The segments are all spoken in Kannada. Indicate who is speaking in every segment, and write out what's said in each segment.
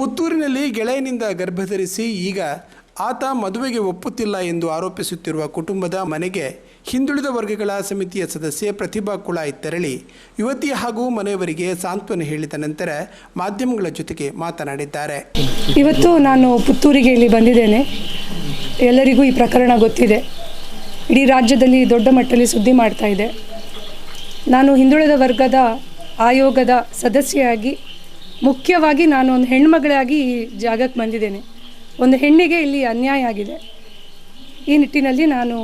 Speaker 1: ಪುತ್ತೂರಿನಲ್ಲಿ ಗೆಳೆಯನಿಂದ ಗರ್ಭಧರಿಸಿ ಈಗ ಆತ ಮದುವೆಗೆ ಒಪ್ಪುತ್ತಿಲ್ಲ ಎಂದು ಆರೋಪಿಸುತ್ತಿರುವ ಕುಟುಂಬದ ಮನೆಗೆ ಹಿಂದುಳಿದ ವರ್ಗಗಳ ಸಮಿತಿಯ ಸದಸ್ಯೆ ಪ್ರತಿಭಾ ಕುಳಾಯ್ ತೆರಳಿ ಯುವತಿ ಹಾಗೂ ಮನೆಯವರಿಗೆ ಸಾಂತ್ವನ ಹೇಳಿದ ನಂತರ ಮಾಧ್ಯಮಗಳ ಜೊತೆಗೆ ಮಾತನಾಡಿದ್ದಾರೆ.
Speaker 2: ಇವತ್ತು ನಾನು ಪುತ್ತೂರಿಗೆ ಇಲ್ಲಿ ಬಂದಿದ್ದೇನೆ. ಎಲ್ಲರಿಗೂ ಈ ಪ್ರಕರಣ ಗೊತ್ತಿದೆ. ಇಡೀ ರಾಜ್ಯದಲ್ಲಿ ದೊಡ್ಡ ಮಟ್ಟದಲ್ಲಿ ಸುದ್ದಿ ಮಾಡ್ತಾ ಇದೆ. ನಾನು ಹಿಂದುಳಿದ ವರ್ಗದ ಆಯೋಗದ ಸದಸ್ಯೆಯಾಗಿ ಮುಖ್ಯವಾಗಿ ನಾನು ಒಂದು ಹೆಣ್ಮಗಳಾಗಿ ಈ ಜಾಗಕ್ಕೆ ಬಂದಿದ್ದೇನೆ. ಒಂದು ಹೆಣ್ಣಿಗೆ ಇಲ್ಲಿ ಅನ್ಯಾಯ ಆಗಿದೆ. ಈ ನಿಟ್ಟಿನಲ್ಲಿ ನಾನು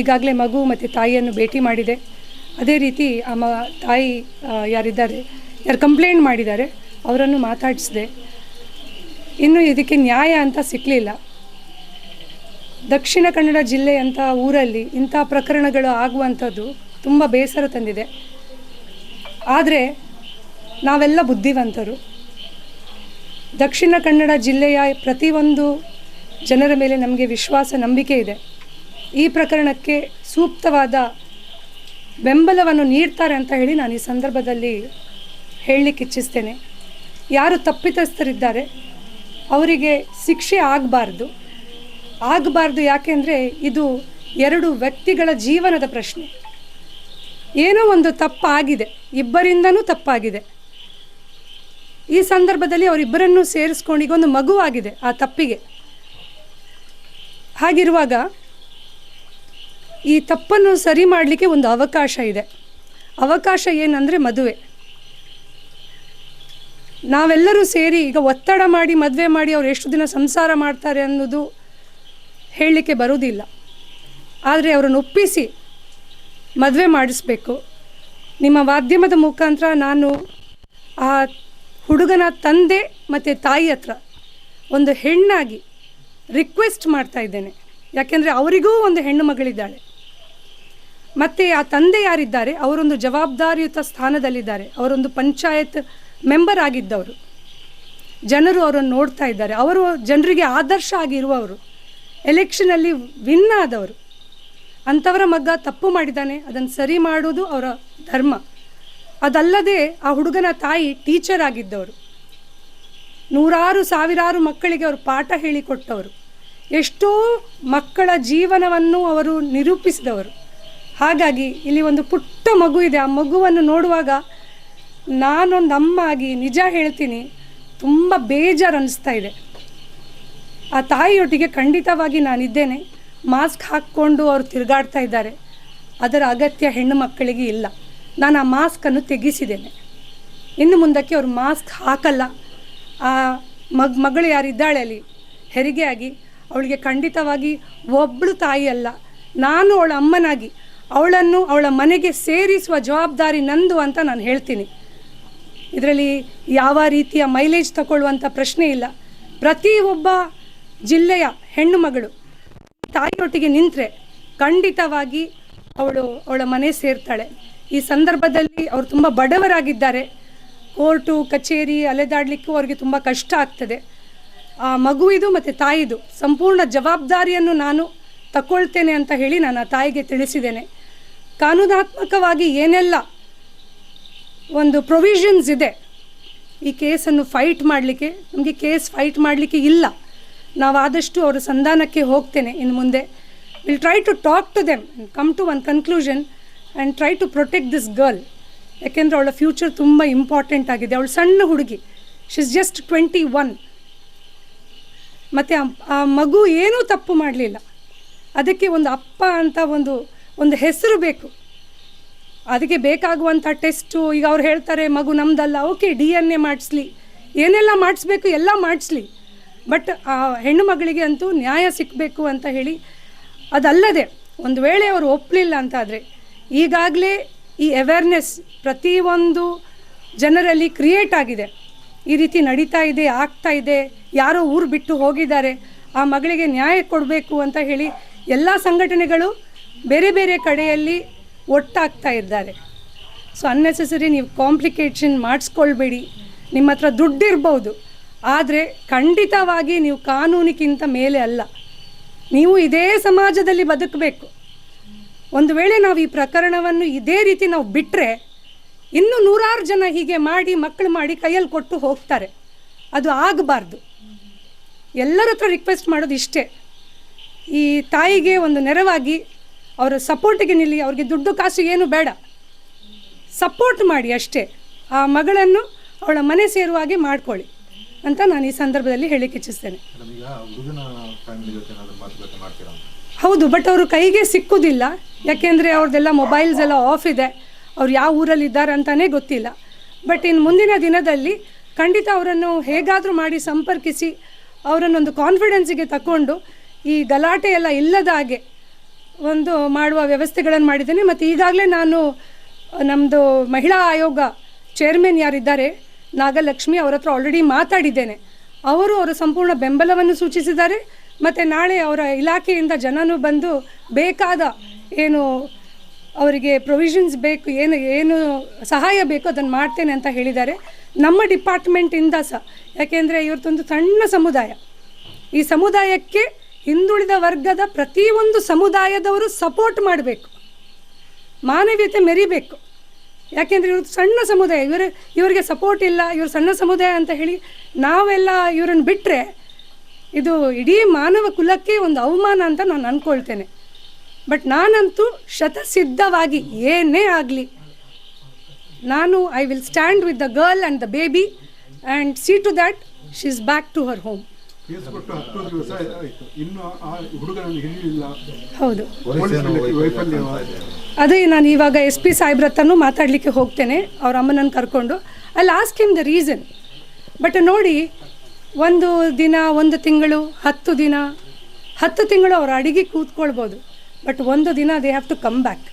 Speaker 2: ಈಗಾಗಲೇ ಮಗು ಮತ್ತು ತಾಯಿಯನ್ನು ಭೇಟಿ ಮಾಡಿದೆ. ಅದೇ ರೀತಿ ಆ ತಾಯಿ ಯಾರಿದ್ದಾರೆ, ಯಾರು ಕಂಪ್ಲೇಂಟ್ ಮಾಡಿದ್ದಾರೆ, ಅವರನ್ನು ಮಾತಾಡಿಸಿದೆ. ಇನ್ನು ಇದಕ್ಕೆ ನ್ಯಾಯ ಅಂತ ಸಿಕ್ಕಲಿಲ್ಲ ದಕ್ಷಿಣ ಕನ್ನಡ ಜಿಲ್ಲೆ ಅಂತ ಊರಲ್ಲಿ ಇಂಥ ಪ್ರಕರಣಗಳು ಆಗುವಂಥದ್ದು ತುಂಬ ಬೇಸರ ತಂದಿದೆ. ಆದರೆ ನಾವೆಲ್ಲ ಬುದ್ಧಿವಂತರು. ದಕ್ಷಿಣ ಕನ್ನಡ ಜಿಲ್ಲೆಯ ಪ್ರತಿಯೊಂದು ಜನರ ಮೇಲೆ ನಮಗೆ ವಿಶ್ವಾಸ, ನಂಬಿಕೆ ಇದೆ. ಈ ಪ್ರಕರಣಕ್ಕೆ ಸೂಕ್ತವಾದ ಬೆಂಬಲವನ್ನು ನೀಡ್ತಾರೆ ಅಂತ ಹೇಳಿ ನಾನು ಈ ಸಂದರ್ಭದಲ್ಲಿ ಹೇಳಲಿಕ್ಕೆ ಇಚ್ಛಿಸ್ತೇನೆ. ಯಾರು ತಪ್ಪಿತಸ್ಥರಿದ್ದಾರೆ, ಅವರಿಗೆ ಶಿಕ್ಷೆ ಆಗಬಾರ್ದು. ಆಗಬಾರ್ದು ಯಾಕೆಂದರೆ ಇದು ಎರಡು ವ್ಯಕ್ತಿಗಳ ಜೀವನದ ಪ್ರಶ್ನೆ. ಏನೋ ಒಂದು ತಪ್ಪಾಗಿದೆ, ಇಬ್ಬರಿಂದನೂ ತಪ್ಪಾಗಿದೆ. ಈ ಸಂದರ್ಭದಲ್ಲಿ ಅವರಿಬ್ಬರನ್ನು ಸೇರಿಸ್ಕೊಂಡು ಈಗ ಒಂದು ಮಗುವಾಗಿದೆ ಆ ತಪ್ಪಿಗೆ. ಹಾಗಿರುವಾಗ ಈ ತಪ್ಪನ್ನು ಸರಿ ಮಾಡಲಿಕ್ಕೆ ಒಂದು ಅವಕಾಶ ಇದೆ. ಅವಕಾಶ ಏನಂದರೆ ಮದುವೆ. ನಾವೆಲ್ಲರೂ ಸೇರಿ ಈಗ ಒತ್ತಡ ಮಾಡಿ, ಮದುವೆ ಮಾಡಿ ಅವ್ರು ಎಷ್ಟು ದಿನ ಸಂಸಾರ ಮಾಡ್ತಾರೆ ಅನ್ನೋದು ಹೇಳಲಿಕ್ಕೆ ಬರುವುದಿಲ್ಲ. ಆದರೆ ಅವರನ್ನು ಒಪ್ಪಿಸಿ ಮದುವೆ ಮಾಡಿಸ್ಬೇಕು. ನಿಮ್ಮ ಮಾಧ್ಯಮದ ಮುಖಾಂತರ ನಾನು ಆ ಹುಡುಗನ ತಂದೆ ಮತ್ತು ತಾಯಿ ಹತ್ರ ಒಂದು ಹೆಣ್ಣಾಗಿ ರಿಕ್ವೆಸ್ಟ್ ಮಾಡ್ತಾ ಇದ್ದೇನೆ. ಯಾಕೆಂದರೆ ಅವರಿಗೂ ಒಂದು ಹೆಣ್ಣು ಮಗಳಿದ್ದಾಳೆ. ಮತ್ತು ಆ ತಂದೆ ಯಾರಿದ್ದಾರೆ? ಅವರೊಂದು ಜವಾಬ್ದಾರಿಯುತ ಸ್ಥಾನದಲ್ಲಿದ್ದಾರೆ. ಅವರೊಂದು ಪಂಚಾಯತ್ ಮೆಂಬರ್ ಆಗಿದ್ದವರು. ಜನರು ಅವರನ್ನು ನೋಡ್ತಾ ಇದ್ದಾರೆ. ಅವರು ಜನರಿಗೆ ಆದರ್ಶ ಆಗಿರುವವರು ಎಲೆಕ್ಷನಲ್ಲಿ ವಿನ್ ಆದವರು. ಅಂಥವರ ಮಗ್ಗ ತಪ್ಪು ಮಾಡಿದ್ದಾನೆ. ಅದನ್ನು ಸರಿ ಮಾಡೋದು ಅವರ ಧರ್ಮ. ಅದಲ್ಲದೆ ಆ ಹುಡುಗನ ತಾಯಿ ಟೀಚರ್ ಆಗಿದ್ದವರು. ನೂರಾರು ಸಾವಿರಾರು ಮಕ್ಕಳಿಗೆ ಅವರು ಪಾಠ ಹೇಳಿಕೊಟ್ಟವರು. ಎಷ್ಟೋ ಮಕ್ಕಳ ಜೀವನವನ್ನು ಅವರು ನಿರೂಪಿಸಿದವರು. ಹಾಗಾಗಿ ಇಲ್ಲಿ ಒಂದು ಪುಟ್ಟ ಮಗು ಇದೆ. ಆ ಮಗುವನ್ನು ನೋಡುವಾಗ ನಾನೊಂದು ಅಮ್ಮ ಆಗಿ ನಿಜ ಹೇಳ್ತೀನಿ, ತುಂಬ ಬೇಜಾರು ಅನ್ನಿಸ್ತಾ ಇದೆ. ಆ ತಾಯಿಯೊಟ್ಟಿಗೆ ಖಂಡಿತವಾಗಿ ನಾನಿದ್ದೇನೆ. ಮಾಸ್ಕ್ ಹಾಕ್ಕೊಂಡು ಅವರು ತಿರುಗಾಡ್ತಾ ಇದ್ದಾರೆ. ಅದರ ಅಗತ್ಯ ಹೆಣ್ಣು ಮಕ್ಕಳಿಗೆ ಇಲ್ಲ. ನಾನು ಆ ಮಾಸ್ಕನ್ನು ತೆಗೆಸಿದ್ದೇನೆ. ಇನ್ನು ಮುಂದಕ್ಕೆ ಅವರು ಮಾಸ್ಕ್ ಹಾಕಲ್ಲ. ಆ ಮಗ್, ಮಗಳು ಯಾರಿದ್ದಾಳೆ ಅಲ್ಲಿ ಹೆರಿಗೆ ಆಗಿ ಅವಳಿಗೆ ಖಂಡಿತವಾಗಿ ಒಬ್ಬಳು ತಾಯಿ ಅಲ್ಲ. ನಾನು ಅವಳ ಅಮ್ಮನಾಗಿ, ಅವಳನ್ನು ಅವಳ ಮನೆಗೆ ಸೇರಿಸುವ ಜವಾಬ್ದಾರಿ ನಂದು ಅಂತ ನಾನು ಹೇಳ್ತೀನಿ. ಇದರಲ್ಲಿ ಯಾವ ರೀತಿಯ ಮೈಲೇಜ್ ತಗೊಳ್ಳುವಂಥ ಪ್ರಶ್ನೆ ಇಲ್ಲ. ಪ್ರತಿ ಒಬ್ಬ ಜಿಲ್ಲೆಯ ಹೆಣ್ಣು ಮಗಳು ತಾಯಿಯೊಟ್ಟಿಗೆ ನಿಂತರೆ ಖಂಡಿತವಾಗಿ ಅವಳು ಅವಳ ಮನೆ ಸೇರ್ತಾಳೆ. ಈ ಸಂದರ್ಭದಲ್ಲಿ ಅವರು ತುಂಬ ಬಡವರಾಗಿದ್ದಾರೆ. ಕೋರ್ಟು, ಕಚೇರಿ ಅಲೆದಾಡಲಿಕ್ಕೂ ಅವರಿಗೆ ತುಂಬ ಕಷ್ಟ ಆಗ್ತದೆ. ಆ ಮಗುವಿದು ಮತ್ತು ತಾಯಿದು. ಸಂಪೂರ್ಣ ಜವಾಬ್ದಾರಿಯನ್ನು ನಾನು ತಗೊಳ್ತೇನೆ ಅಂತ ಹೇಳಿ ನಾನು ಆ ತಾಯಿಗೆ ತಿಳಿಸಿದ್ದೇನೆ. ಕಾನೂನಾತ್ಮಕವಾಗಿ ಏನೆಲ್ಲ ಒಂದು ಪ್ರೊವಿಷನ್ಸ್ ಇದೆ, ಈ ಕೇಸನ್ನು ಫೈಟ್ ಮಾಡಲಿಕ್ಕೆ, ನಮಗೆ ಕೇಸ್ ಫೈಟ್ ಮಾಡಲಿಕ್ಕೆ ಇಲ್ಲ. ನಾವು ಆದಷ್ಟು ಅವರ ಸಂಧಾನಕ್ಕೆ ಹೋಗ್ತೇನೆ ಇನ್ನು ಮುಂದೆ. Will try to talk to them come to one conclusion and try to protect this girl ಯಾಕೆಂದರೆ ಅವಳ ಫ್ಯೂಚರ್ ತುಂಬ ಇಂಪಾರ್ಟೆಂಟ್ ಆಗಿದೆ. ಅವಳು ಸಣ್ಣ ಹುಡುಗಿ. She is just twenty one ಮತ್ತು ಆ ಮಗು ಏನೂ ತಪ್ಪು ಮಾಡಲಿಲ್ಲ. ಅದಕ್ಕೆ ಒಂದು ಅಪ್ಪ ಅಂತ ಒಂದು ಒಂದು ಹೆಸರು ಬೇಕು. ಅದಕ್ಕೆ ಬೇಕಾಗುವಂಥ ಟೆಸ್ಟು ಈಗ ಅವ್ರು ಹೇಳ್ತಾರೆ, ಮಗು ನಮ್ದಲ್ಲ ಓಕೆ ಡಿ ಎನ್ ಎ ಮಾಡಿಸ್ಲಿ. ಏನೆಲ್ಲ ಮಾಡಿಸ್ಬೇಕು, ಎಲ್ಲ ಮಾಡಿಸ್ಲಿ. ಬಟ್ ಆ ಹೆಣ್ಣು ಮಗಳಿಗೆ ಅಂತೂ ನ್ಯಾಯ ಸಿಕ್ಕಬೇಕು ಅಂತ ಹೇಳಿ, ಅದಲ್ಲದೆ, ಒಂದು ವೇಳೆ ಅವರು ಒಪ್ಪಲಿಲ್ಲ ಅಂತಾದರೆ ಈಗಾಗಲೇ ಈ ಅವೇರ್ನೆಸ್ ಪ್ರತಿಯೊಂದು ಜನರಲ್ಲಿ ಕ್ರಿಯೇಟ್ ಆಗಿದೆ. ಈ ರೀತಿ ನಡೀತಾ ಇದೆ, ಆಗ್ತಾ ಇದೆ, ಯಾರೋ ಊರು ಬಿಟ್ಟು ಹೋಗಿದ್ದಾರೆ, ಆ ಮಗಳಿಗೆ ನ್ಯಾಯ ಕೊಡಬೇಕು ಅಂತ ಹೇಳಿ ಎಲ್ಲ ಸಂಘಟನೆಗಳು ಬೇರೆ ಬೇರೆ ಕಡೆಯಲ್ಲಿ ಒಟ್ಟಾಗ್ತಾ ಇದ್ದಾರೆ. ಸೊ ಅನ್ನೆಸೆಸರಿ ನೀವು ಕಾಂಪ್ಲಿಕೇಷನ್ ಮಾಡಿಸ್ಕೊಳ್ಬೇಡಿ. ನಿಮ್ಮ ಹತ್ರ ದುಡ್ಡಿರ್ಬೋದು ಆದರೆ ಖಂಡಿತವಾಗಿ ನೀವು ಕಾನೂನಿಗಿಂತ ಮೇಲೆ ಅಲ್ಲ. ನೀವು ಇದೇ ಸಮಾಜದಲ್ಲಿ ಬದುಕಬೇಕು. ಒಂದು ವೇಳೆ ನಾವು ಈ ಪ್ರಕರಣವನ್ನು ಇದೇ ರೀತಿ ನಾವು ಬಿಟ್ಟರೆ ಇನ್ನೂ ನೂರಾರು ಜನ ಹೀಗೆ ಮಾಡಿ ಮಕ್ಕಳು ಮಾಡಿ ಕೈಯಲ್ಲಿ ಕೊಟ್ಟು ಹೋಗ್ತಾರೆ. ಅದು ಆಗಬಾರ್ದು. ಎಲ್ಲರ ಹತ್ರ ರಿಕ್ವೆಸ್ಟ್ ಮಾಡೋದು ಇಷ್ಟೇ. ಈ ತಾಯಿಗೆ ಒಂದು ನೆರವಾಗಿ ಅವರ ಸಪೋರ್ಟಿಗೆ ನಿಲ್ಲಿ, ಅವ್ರಿಗೆ ದುಡ್ಡು ಕಾಸು ಏನು ಬೇಡ. ಸಪೋರ್ಟ್ ಮಾಡಿ ಅಷ್ಟೇ. ಆ ಮಗಳನ್ನು ಅವಳ ಮನೆ ಸೇರುವಾಗೆ ಮಾಡ್ಕೊಳ್ಳಿ. ಅಂತ ನಾನು ಈ ಸಂದರ್ಭದಲ್ಲಿ ಹೇಳಿಕ್ಕೆ ಇಚ್ಛಿಸ್ತೇನೆ. ಹೌದು ಬಟ್ ಅವರು ಕೈಗೆ ಸಿಕ್ಕುದಿಲ್ಲ. ಯಾಕೆಂದರೆ ಅವ್ರದ್ದೆಲ್ಲ ಮೊಬೈಲ್ಸ್ ಎಲ್ಲ ಆಫ್ ಇದೆ. ಅವ್ರು ಯಾವ ಊರಲ್ಲಿ ಇದ್ದಾರೆ ಅಂತಲೇ ಗೊತ್ತಿಲ್ಲ. ಬಟ್ ಇನ್ನು ಮುಂದಿನ ದಿನದಲ್ಲಿ ಖಂಡಿತ ಅವರನ್ನು ಹೇಗಾದರೂ ಮಾಡಿ ಸಂಪರ್ಕಿಸಿ ಅವರನ್ನೊಂದು ಕಾನ್ಫಿಡೆನ್ಸಿಗೆ ತಗೊಂಡು ಈ ಗಲಾಟೆ ಎಲ್ಲ ಇಲ್ಲದ ಹಾಗೆ ಒಂದು ಮಾಡುವ ವ್ಯವಸ್ಥೆಗಳನ್ನು ಮಾಡಿದ್ದೇನೆ. ಮತ್ತು ಈಗಾಗಲೇ ನಾನು ನಮ್ಮದು ಮಹಿಳಾ ಆಯೋಗ ಚೇರ್ಮನ್ ಯಾರಿದ್ದಾರೆ ನಾಗಲಕ್ಷ್ಮಿ ಅವರ ಹತ್ರ ಆಲ್ರೆಡಿ ಮಾತಾಡಿದ್ದೇನೆ. ಅವರು ಅವರ ಸಂಪೂರ್ಣ ಬೆಂಬಲವನ್ನು ಸೂಚಿಸಿದ್ದಾರೆ. ಮತ್ತು ನಾಳೆ ಅವರ ಇಲಾಖೆಯಿಂದ ಜನನು ಬಂದು ಬೇಕಾದ ಏನು ಅವರಿಗೆ ಪ್ರೊವಿಷನ್ಸ್ ಬೇಕು, ಏನು ಏನು ಸಹಾಯ ಬೇಕು ಅದನ್ನು ಮಾಡ್ತೇನೆ ಅಂತ ಹೇಳಿದ್ದಾರೆ. ನಮ್ಮ ಡಿಪಾರ್ಟ್ಮೆಂಟಿಂದ ಸಹ ಯಾಕೆಂದರೆ ಇವ್ರದ್ದೊಂದು ಸಣ್ಣ ಸಮುದಾಯ. ಈ ಸಮುದಾಯಕ್ಕೆ ಹಿಂದುಳಿದ ವರ್ಗದ ಪ್ರತಿಯೊಂದು ಸಮುದಾಯದವರು ಸಪೋರ್ಟ್ ಮಾಡಬೇಕು. ಮಾನವೀಯತೆ ಮೆರಿಬೇಕು. ಯಾಕೆಂದರೆ ಇವರು ಸಣ್ಣ ಸಮುದಾಯ, ಇವರು ಇವರಿಗೆ ಸಪೋರ್ಟ್ ಇಲ್ಲ, ಇವರು ಸಣ್ಣ ಸಮುದಾಯ ಅಂತ ಹೇಳಿ ನಾವೆಲ್ಲ ಇವರನ್ನು ಬಿಟ್ಟರೆ ಇದು ಇಡೀ ಮಾನವ ಕುಲಕ್ಕೆ ಒಂದು ಅವಮಾನ ಅಂತ ನಾನು ಅಂದ್ಕೊಳ್ತೇನೆ ಬಟ್ ನಾನಂತೂ ಶತಸಿದ್ಧವಾಗಿ ಏನೇ ಆಗಲಿ, ನಾನು I will stand with the girl and the baby and see to that she is back to her home
Speaker 3: case ಕೊಟ್ಟು ಹತ್ತು ದಿವಸ ಆಯಿತು ಇನ್ನು ಆ ಹುಡುಗನನ್ನು ಹಿಡಿಯಲಿಲ್ಲ
Speaker 2: ಹೌದು.
Speaker 3: ವೈಫಲ್ಯ.
Speaker 2: ಅದೇ ನಾನು ಇವಾಗ ಎಸ್ ಪಿ ಸಾಹೇಬ್ರ ಹತ್ರನೂ ಮಾತಾಡಲಿಕ್ಕೆ ಹೋಗ್ತೇನೆ. ಅವ್ರ ಅಮ್ಮನನ್ನು ಕರ್ಕೊಂಡು. ಅಲ್ಲಿ ask him the reason but ನೋಡಿ ಒಂದು ದಿನ ಒಂದು ತಿಂಗಳು ಹತ್ತು ದಿನ ಹತ್ತು ತಿಂಗಳು ಅವ್ರ ಅಡಿಗೆ ಕೂತ್ಕೊಳ್ಬೋದು. ಬಟ್ ಒಂದು ದಿನ they have to come back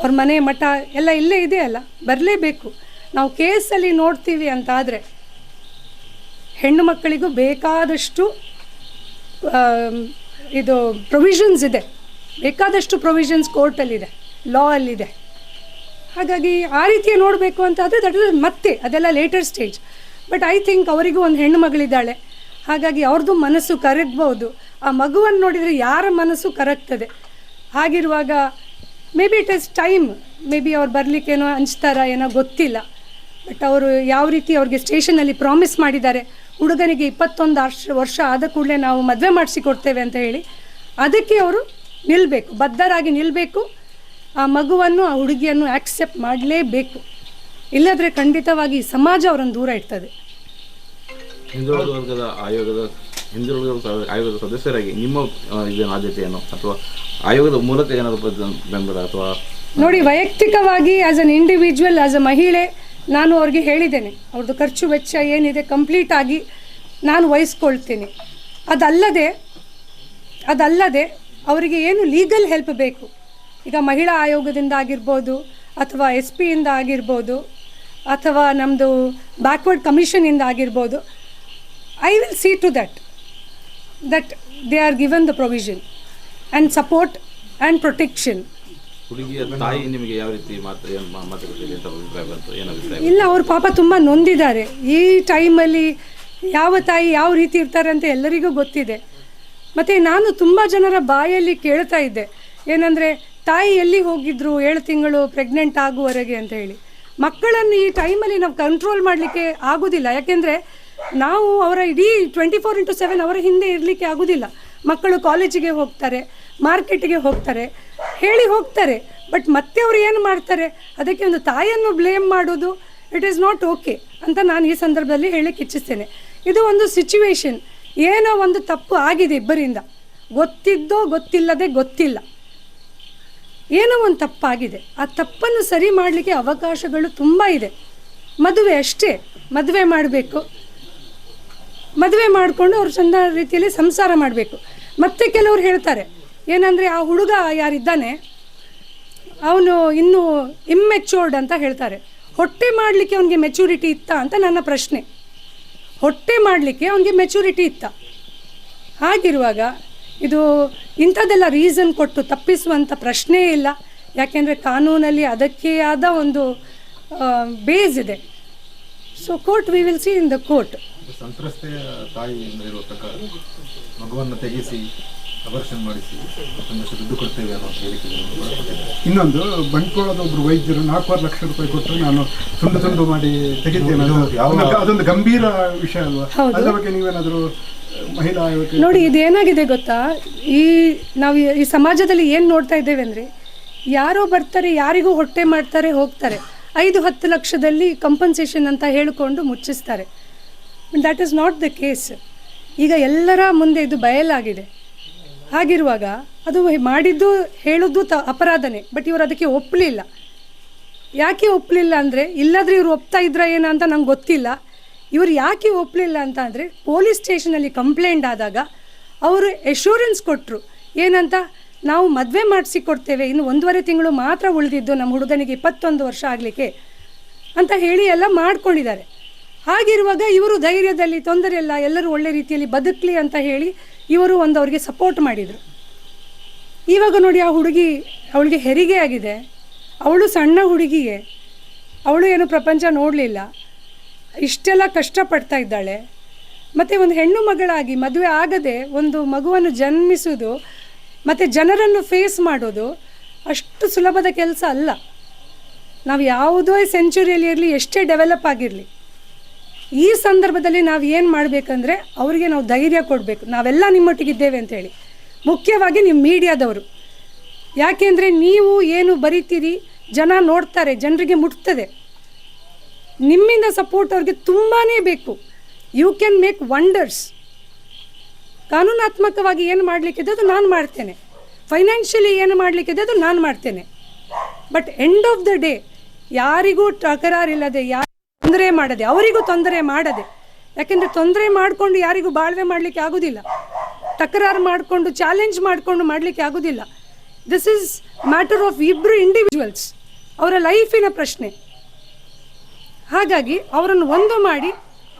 Speaker 2: ಅವ್ರ ಮನೆ ಮಠ ಎಲ್ಲ ಇಲ್ಲೇ ಇದೆಯಲ್ಲ ಬರಲೇಬೇಕು. ನಾವು ಕೇಸಲ್ಲಿ ನೋಡ್ತೀವಿ ಅಂತ ಆದರೆ ಹೆಣ್ಣು ಮಕ್ಕಳಿಗೂ ಬೇಕಾದಷ್ಟು ಇದು ಪ್ರೊವಿಷನ್ಸ್ ಇದೆ. ಬೇಕಾದಷ್ಟು ಪ್ರೊವಿಷನ್ಸ್ ಕೋರ್ಟಲ್ಲಿದೆ ಲಾ ಅಲ್ಲಿದೆ. ಹಾಗಾಗಿ ಆ ರೀತಿ ನೋಡಬೇಕು ಅಂತ ಆದರೆ ದಟ್ ಇಸ್ ಮತ್ತೆ, ಅದೆಲ್ಲ later stage but I think ಅವರಿಗೂ ಒಂದು ಹೆಣ್ಣು ಮಗಳಿದ್ದಾಳೆ. ಹಾಗಾಗಿ ಅವ್ರದ್ದು ಮನಸ್ಸು ಕರಗ್ಬೋದು. ಆ ಮಗುವನ್ನು ನೋಡಿದರೆ ಯಾರ ಮನಸ್ಸು ಕರಗ್ತದೆ? ಹಾಗಿರುವಾಗ maybe it is time maybe ಅವ್ರು ಬರಲಿಕ್ಕೇನೋ ಹಂಚ್ತಾರ ಏನೋ ಗೊತ್ತಿಲ್ಲ. ಬಟ್ ಅವರು ಯಾವ ರೀತಿ ಅವ್ರಿಗೆ ಸ್ಟೇಷನಲ್ಲಿ ಪ್ರಾಮಿಸ್ ಮಾಡಿದ್ದಾರೆ? ಹುಡುಗನಿಗೆ ಇಪ್ಪತ್ತೊಂದು ವರ್ಷ ವರ್ಷ ಆದ ಕೂಡಲೇ ನಾವು ಮದುವೆ ಮಾಡಿಸಿ ಕೊಡ್ತೇವೆ ಅಂತ ಹೇಳಿ ಅದಕ್ಕೆ ಅವರು ನಿಲ್ಲಬೇಕು ಬದ್ಧರಾಗಿ ನಿಲ್ಲಬೇಕು ಆ ಮಗುವನ್ನು ಆ ಹುಡುಗಿಯನ್ನು ಆಕ್ಸೆಪ್ಟ್ ಮಾಡಲೇಬೇಕು. ಇಲ್ಲದ್ರೆ ಖಂಡಿತವಾಗಿ ಸಮಾಜ ಅವರನ್ನು ದೂರ ಇಡ್ತದೆ.
Speaker 4: ಹಿಂದುಳಿದ ವರ್ಗದ ಆಯೋಗದ ಹಿಂದುಳಿದ ವರ್ಗದ ಆಯೋಗದ ಸದಸ್ಯರಾಗಿ ನಿಮ್ಮ ಆ, ಇದೇನು ಆದ್ಯತೆ ಏನು ಅಥವಾ ಆಯೋಗದ ಮೂಲಕ ಏನಾದರೂ ಬೆಂಬಲ ಅಥವಾ
Speaker 2: ನೋಡಿ ವೈಯಕ್ತಿಕವಾಗಿ as an individual as a ಮಹಿಳೆ ನಾನು ಅವ್ರಿಗೆ ಹೇಳಿದ್ದೇನೆ, ಅವ್ರದ್ದು ಖರ್ಚು ವೆಚ್ಚ ಏನಿದೆ ಕಂಪ್ಲೀಟ್ ಆಗಿ ನಾನು ವಹಿಸ್ಕೊಳ್ತೇನೆ. ಅದಲ್ಲದೆ ಅದಲ್ಲದೆ ಅವರಿಗೆ ಏನು ಲೀಗಲ್ ಹೆಲ್ಪ್ ಬೇಕು? ಈಗ ಮಹಿಳಾ ಆಯೋಗದಿಂದ ಆಗಿರ್ಬೋದು, ಅಥವಾ ಎಸ್ ಪಿಯಿಂದ ಆಗಿರ್ಬೋದು, ಅಥವಾ ನಮ್ಮದು ಬ್ಯಾಕ್ವರ್ಡ್ ಕಮಿಷನಿಂದ ಆಗಿರ್ಬೋದು I will see to that that they are given the provision and support and protection
Speaker 4: ಹುಡುಗಿಯ ತಾಯಿ ನಿಮಗೆ ಯಾವ ರೀತಿ ಮಾತುಕತೆ ಅಂತ ಅಭಿಪ್ರಾಯ ಬಂತು? ಏನು ಅಭಿಪ್ರಾಯ
Speaker 2: ಇಲ್ಲ ಅವ್ರ ಪಾಪ ತುಂಬ ನೊಂದಿದ್ದಾರೆ. ಈ ಟೈಮಲ್ಲಿ ಯಾವ ತಾಯಿ ಯಾವ ರೀತಿ ಇರ್ತಾರೆ ಅಂತ ಎಲ್ಲರಿಗೂ ಗೊತ್ತಿದೆ. ಮತ್ತು ನಾನು ತುಂಬ ಜನರ ಬಾಯಲ್ಲಿ ಕೇಳ್ತಾ ಇದ್ದೆ. ಏನಂದರೆ ತಾಯಿ ಎಲ್ಲಿ ಹೋಗಿದ್ರು ಏಳು ತಿಂಗಳು ಪ್ರೆಗ್ನೆಂಟ್ ಆಗುವವರೆಗೆ ಅಂತ ಹೇಳಿ. ಮಕ್ಕಳನ್ನು ಈ ಟೈಮಲ್ಲಿ ನಾವು ಕಂಟ್ರೋಲ್ ಮಾಡಲಿಕ್ಕೆ ಆಗೋದಿಲ್ಲ. ಯಾಕೆಂದರೆ ನಾವು ಅವರ ಇಡೀ ಟ್ವೆಂಟಿ ಫೋರ್ ಇಂಟು ಸೆವೆನ್ ಅವರ ಹಿಂದೆ ಇರಲಿಕ್ಕೆ ಆಗೋದಿಲ್ಲ. ಮಕ್ಕಳು ಕಾಲೇಜಿಗೆ ಹೋಗ್ತಾರೆ, ಮಾರ್ಕೆಟ್ಗೆ ಹೋಗ್ತಾರೆ, ಹೇಳಿ ಹೋಗ್ತಾರೆ, ಬಟ್ ಮತ್ತೆ ಅವ್ರು ಏನು ಮಾಡ್ತಾರೆ? ಅದಕ್ಕೆ ಒಂದು ತಾಯಿಯನ್ನು ಬ್ಲೇಮ್ ಮಾಡೋದು ಇಟ್ ಈಸ್ ನಾಟ್ ಓಕೆ ಅಂತ ನಾನು ಈ ಸಂದರ್ಭದಲ್ಲಿ ಹೇಳಕ್ಕೆ ಇಚ್ಛಿಸ್ತೇನೆ. ಇದು ಒಂದು ಸಿಚುವೇಶನ್ ಏನೋ ಒಂದು ತಪ್ಪು ಆಗಿದೆ ಇಬ್ಬರಿಂದ. ಗೊತ್ತಿದ್ದೋ ಗೊತ್ತಿಲ್ಲದೆ ಗೊತ್ತಿಲ್ಲ. ಏನೋ ಒಂದು ತಪ್ಪಾಗಿದೆ. ಆ ತಪ್ಪನ್ನು ಸರಿ ಮಾಡಲಿಕ್ಕೆ ಅವಕಾಶಗಳು ತುಂಬ ಇದೆ. ಮದುವೆ ಅಷ್ಟೇ. ಮದುವೆ ಮಾಡಬೇಕು. ಮದುವೆ ಮಾಡಿಕೊಂಡು ಅವ್ರು ಚಂದ ರೀತಿಯಲ್ಲಿ ಸಂಸಾರ ಮಾಡಬೇಕು. ಮತ್ತೆ ಕೆಲವರು ಹೇಳ್ತಾರೆ, ಏನಂದರೆ ಆ ಹುಡುಗ ಯಾರಿದ್ದಾನೆ, ಅವನು ಇನ್ನೂ ಇಮ್ಮೆಚೂರ್ಡ್ ಅಂತ ಹೇಳ್ತಾರೆ. ಹೊಟ್ಟೆ ಮಾಡಲಿಕ್ಕೆ ಅವನಿಗೆ ಮೆಚುರಿಟಿ ಇತ್ತಾ ಅಂತ ನನ್ನ ಪ್ರಶ್ನೆ. ಹೊಟ್ಟೆ ಮಾಡಲಿಕ್ಕೆ ಅವನಿಗೆ ಮೆಚುರಿಟಿ ಇತ್ತ. ಹಾಗಿರುವಾಗ ಇದು ಇಂಥದ್ದೆಲ್ಲ ರೀಸನ್ ಕೊಟ್ಟು ತಪ್ಪಿಸುವಂಥ ಪ್ರಶ್ನೆಯೇ ಇಲ್ಲ. ಯಾಕೆಂದರೆ ಕಾನೂನಲ್ಲಿ ಅದಕ್ಕೆ ಆದ ಒಂದು ಬೇಸ್ ಇದೆ. So court we will see in the court
Speaker 5: ಮಗುವನ್ನು ತೆಗೆಸಿ ಅಬರ್ಷನ್ ಮಾಡಿಸಿ ಒಂದಷ್ಟು ದುಡ್ಡು ಕೊಡ್ತೇವೆ ಅನ್ನೋ ಹೇಳಿಕೆ
Speaker 3: ಇನ್ನೊಂದು ಬಂಟ್ವಾಳದ ಒಬ್ರು ವೈದ್ಯರು ನಾಲ್ಕೂವರೆ ಲಕ್ಷ ರೂಪಾಯಿ ಕೊಟ್ಟು ನಾನು ತುಂಡು ತುಂಡು ಮಾಡಿ ತೆಗೆದೇನೆ.
Speaker 5: ಇದು
Speaker 3: ಅದೊಂದು ಗಂಭೀರ ವಿಷಯ ಅಲ್ವಾ? ಅದರ ಬಗ್ಗೆ ನೀವೇನಾದರೂ ಮಹಿಳಾ ನೋಡಿ
Speaker 2: ನೋಡಿ ಇದೇನಾಗಿದೆ ಗೊತ್ತಾ? ಈ ನಾವು ಈ- ಈ ಸಮಾಜದಲ್ಲಿ ಏನು ನೋಡ್ತಾ ಇದ್ದೇವೆ ಅಂದರೆ ಯಾರೋ ಬರ್ತಾರೆ ಯಾರಿಗೂ ಹೊಟ್ಟೆ ಮಾಡ್ತಾರೆ ಹೋಗ್ತಾರೆ. ಐದು ಹತ್ತು ಲಕ್ಷದಲ್ಲಿ ಕಂಪನ್ಸೇಷನ್ ಅಂತ ಹೇಳಿಕೊಂಡು ಮುಚ್ಚಿಸ್ತಾರೆ. That is not the case ಈಗ ಎಲ್ಲರ ಮುಂದೆ ಇದು ಬಯಲಾಗಿದೆ. ಹಾಗಿರುವಾಗ ಅದು ಮಾಡಿದ್ದು ಹೇಳೋದು ತ, ಅಪರಾಧನೇ, ಬಟ್ ಇವರು ಅದಕ್ಕೆ ಒಪ್ಪಲಿಲ್ಲ ಯಾಕೆ ಒಪ್ಪಲಿಲ್ಲ ಅಂದರೆ, ಇಲ್ಲಾದರೆ ಇವರು ಒಪ್ತಾ ಇದ್ರ ಏನ ಅಂತ ನಂಗೆ ಗೊತ್ತಿಲ್ಲ. ಇವರು ಯಾಕೆ ಒಪ್ಪಲಿಲ್ಲ ಅಂತ ಅಂದರೆ, ಪೊಲೀಸ್ ಸ್ಟೇಷನಲ್ಲಿ ಕಂಪ್ಲೇಂಟ್ ಆದಾಗ ಅವರು ಎಶೂರೆನ್ಸ್ ಕೊಟ್ಟರು ಏನಂತ, ನಾವು ಮದುವೆ ಮಾಡಿಸಿ ಕೊಡ್ತೇವೆ ಇನ್ನು ಒಂದೂವರೆ ತಿಂಗಳು ಮಾತ್ರ ಉಳಿದಿದ್ದು ನಮ್ಮ ಹುಡುಗನಿಗೆ ಇಪ್ಪತ್ತೊಂದು ವರ್ಷ ಆಗಲಿಕ್ಕೆ ಅಂತ ಹೇಳಿ ಎಲ್ಲ ಮಾಡ್ಕೊಂಡಿದ್ದಾರೆ. ಹಾಗಿರುವಾಗ ಇವರು ಧೈರ್ಯದಲ್ಲಿ ತೊಂದರೆ ಇಲ್ಲ, ಎಲ್ಲರೂ ಒಳ್ಳೆ ರೀತಿಯಲ್ಲಿ ಬದುಕಲಿ ಅಂತ ಹೇಳಿ ಇವರು ಒಂದು ಅವರಿಗೆ ಸಪೋರ್ಟ್ ಮಾಡಿದರು. ಇವಾಗ ನೋಡಿ ಆ ಹುಡುಗಿ ಅವಳಿಗೆ ಹೆರಿಗೆ ಆಗಿದೆ. ಅವಳು ಸಣ್ಣ ಹುಡುಗಿಗೆ ಅವಳು ಏನು ಪ್ರಪಂಚ ನೋಡಲಿಲ್ಲ. ಇಷ್ಟೆಲ್ಲ ಕಷ್ಟಪಡ್ತಾ ಇದ್ದಾಳೆ. ಮತ್ತು ಒಂದು ಹೆಣ್ಣು ಮಗಳಾಗಿ ಮದುವೆ ಆಗದೆ ಒಂದು ಮಗುವನ್ನು ಜನ್ಮಿಸೋದು, ಮತ್ತು ಜನರನ್ನು ಫೇಸ್ ಮಾಡೋದು ಅಷ್ಟು ಸುಲಭದ ಕೆಲಸ ಅಲ್ಲ. ನಾವು ಯಾವುದೋ ಸೆಂಚುರಿಯಲ್ಲಿ ಇರಲಿ, ಎಷ್ಟೇ ಡೆವಲಪ್ ಆಗಿರಲಿ ಈ ಸಂದರ್ಭದಲ್ಲಿ ನಾವು ಏನು ಮಾಡಬೇಕಂದ್ರೆ ಅವರಿಗೆ ನಾವು ಧೈರ್ಯ ಕೊಡಬೇಕು. ನಾವೆಲ್ಲ ನಿಮ್ಮೊಟ್ಟಿಗಿದ್ದೇವೆ ಅಂತೇಳಿ ಮುಖ್ಯವಾಗಿ ನೀವು ಮೀಡಿಯಾದವರು. ಯಾಕೆಂದರೆ ನೀವು ಏನು ಬರೀತೀರಿ? ಜನ ನೋಡ್ತಾರೆ, ಜನರಿಗೆ ಮುಟ್ತದೆ. ನಿಮ್ಮಿಂದ ಸಪೋರ್ಟ್ ಅವ್ರಿಗೆ ತುಂಬಾ ಬೇಕು. ಯು ಕ್ಯಾನ್ ಮೇಕ್ ವಂಡರ್ಸ್ ಕಾನೂನಾತ್ಮಕವಾಗಿ ಏನು ಮಾಡಲಿಕ್ಕಿದೆ ಅದು ನಾನು ಮಾಡ್ತೇನೆ. ಫೈನಾನ್ಷಿಯಲಿ ಏನು ಮಾಡಲಿಕ್ಕಿದೆ ಅದು ನಾನು ಮಾಡ್ತೇನೆ. But end of the day ಯಾರಿಗೂ ತಕರಾರಿಲ್ಲದೆ, ಯಾರು ತೊಂದರೆ ಮಾಡದೆ, ಅವರಿಗೂ ತೊಂದರೆ ಮಾಡದೆ. ಯಾಕೆಂದರೆ ತೊಂದರೆ ಮಾಡಿಕೊಂಡು ಯಾರಿಗೂ ಬಾಳ್ವೆ ಮಾಡಲಿಕ್ಕೆ ಆಗೋದಿಲ್ಲ. ತಕರಾರು ಮಾಡಿಕೊಂಡು, ಚಾಲೆಂಜ್ ಮಾಡಿಕೊಂಡು ಮಾಡಲಿಕ್ಕೆ ಆಗೋದಿಲ್ಲ. ದಿಸ್ ಈಸ್ ಮ್ಯಾಟರ್ ಆಫ್ ಇಬ್ಬರು ಇಂಡಿವಿಜುವಲ್ಸ್ ಅವರ ಲೈಫಿನ ಪ್ರಶ್ನೆ. ಹಾಗಾಗಿ ಅವರನ್ನು ಒಂದು ಮಾಡಿ,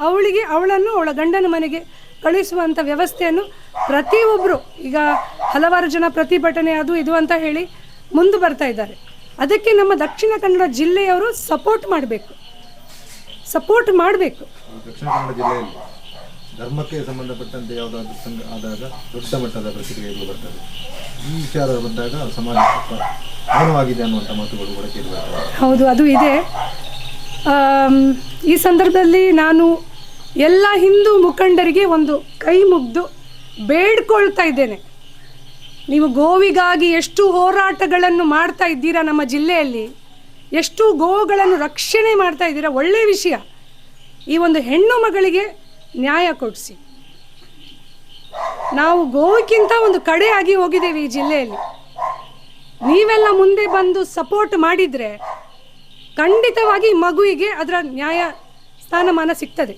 Speaker 2: ಅವಳಿಗೆ, ಅವಳನ್ನು ಅವಳ ಗಂಡನ ಮನೆಗೆ ಕಳಿಸುವಂಥ ವ್ಯವಸ್ಥೆಯನ್ನು ಪ್ರತಿಯೊಬ್ಬರು ಈಗ ಹಲವಾರು ಜನ ಪ್ರತಿಭಟನೆ ಅದು ಇದು ಅಂತ ಹೇಳಿ ಮುಂದೆ ಬರ್ತಾ ಇದ್ದಾರೆ. ಅದಕ್ಕೆ ನಮ್ಮ ದಕ್ಷಿಣ ಕನ್ನಡ ಜಿಲ್ಲೆಯವರು ಸಪೋರ್ಟ್ ಮಾಡಬೇಕು. ಸಪೋರ್ಟ್ ಮಾಡಬೇಕು.
Speaker 5: ದಕ್ಷಿಣ ಕನ್ನಡ ಜಿಲ್ಲೆಯಲ್ಲಿ ಧರ್ಮಕ್ಕೆ ಸಂಬಂಧಪಟ್ಟಂತೆ ಯಾವುದಾದ್ರೂ ಸಂಘ ಆದಾಗ ದೊಡ್ಡ ಮಟ್ಟದ ಪ್ರತಿಕ್ರಿಯೆಗಳು ಬರ್ತದೆ. ಈ ವಿಚಾರ ಬಂದಾಗ ಸಮಾಜ ಮೌನವಾಗಿದೆ ಅನ್ನುವಂಥ ಮಾತುಗಳು ಕೂಡ ಕೇಳಿ ಬರ್ತವೆ.
Speaker 2: ಹೌದು ಅದು ಇದೆ. ಈ ಸಂದರ್ಭದಲ್ಲಿ ನಾನು ಎಲ್ಲ ಹಿಂದೂ ಮುಖಂಡರಿಗೆ ಒಂದು ಕೈ ಮುಗ್ದು ಬೇಡ್ಕೊಳ್ತಾ ಇದ್ದೇನೆ. ನೀವು ಗೋವಿಗಾಗಿ ಎಷ್ಟು ಹೋರಾಟಗಳನ್ನು ಮಾಡ್ತಾ ಇದ್ದೀರಾ ನಮ್ಮ ಜಿಲ್ಲೆಯಲ್ಲಿ ಎಷ್ಟು ಗೋಗಳನ್ನು ರಕ್ಷಣೆ ಮಾಡ್ತಾ ಇದ್ದೀರಾ ಒಳ್ಳೆಯ ವಿಷಯ. ಈ ಒಂದು ಹೆಣ್ಣು ಮಗಳಿಗೆ ನ್ಯಾಯ ಕೊಡಿಸಿ. ನಾವು ಗೋವಿಗಿಂತ ಒಂದು ಕಡೆಯಾಗಿ ಹೋಗಿದ್ದೇವೆ ಈ ಜಿಲ್ಲೆಯಲ್ಲಿ. ನೀವೆಲ್ಲ ಮುಂದೆ ಬಂದು ಸಪೋರ್ಟ್ ಮಾಡಿದರೆ ಖಂಡಿತವಾಗಿ ಮಗುವಿಗೆ ಅದರ ನ್ಯಾಯ ಸ್ಥಾನಮಾನ ಸಿಗ್ತದೆ.